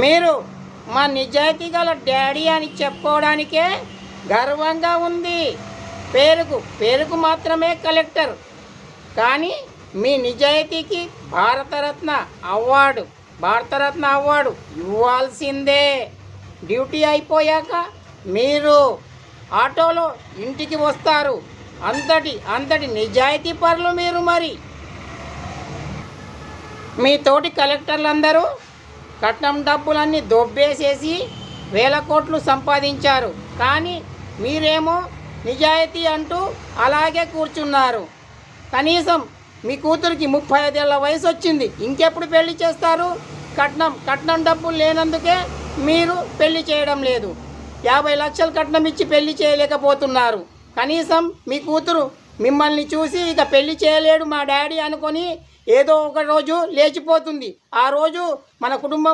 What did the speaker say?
మీరు మా నిజాయితీ గల డాడీ అని చెప్పుకోవడానికే గర్వంగా ఉంది. పేరుకు పేరుకు మాత్రమే కలెక్టర్. కానీ మీ నిజాయితీకి భారతరత్న అవార్డు భారతరత్న అవార్డు ఇవ్వాల్సిందే. డ్యూటీ అయిపోయాక మీరు ఆటోలో ఇంటికి వస్తారు. అంతటి అంతటి నిజాయితీ పరులు మీరు మరి. మీ తోటి కలెక్టర్లందరూ కట్నం డబ్బులన్నీ దొబ్బేసేసి వేల కోట్లు సంపాదించారు. కానీ మీరేమో నిజాయితీ అంటూ అలాగే కూర్చున్నారు. కనీసం మీ కూతురికి ముప్పై ఐదేళ్ళ వయసు వచ్చింది. ఇంకెప్పుడు పెళ్ళి చేస్తారు? కట్నం కట్నం డబ్బులు లేనందుకే మీరు పెళ్ళి చేయడం లేదు. యాభై లక్షల కట్నం ఇచ్చి పెళ్ళి చేయలేకపోతున్నారు. కనీసం మీ కూతురు మిమ్మల్ని చూసి ఇక పెళ్ళి చేయలేడు మా డాడీ అనుకొని ఏదో ఒక రోజు లేచిపోతుంది. ఆ రోజు మన కుటుంబం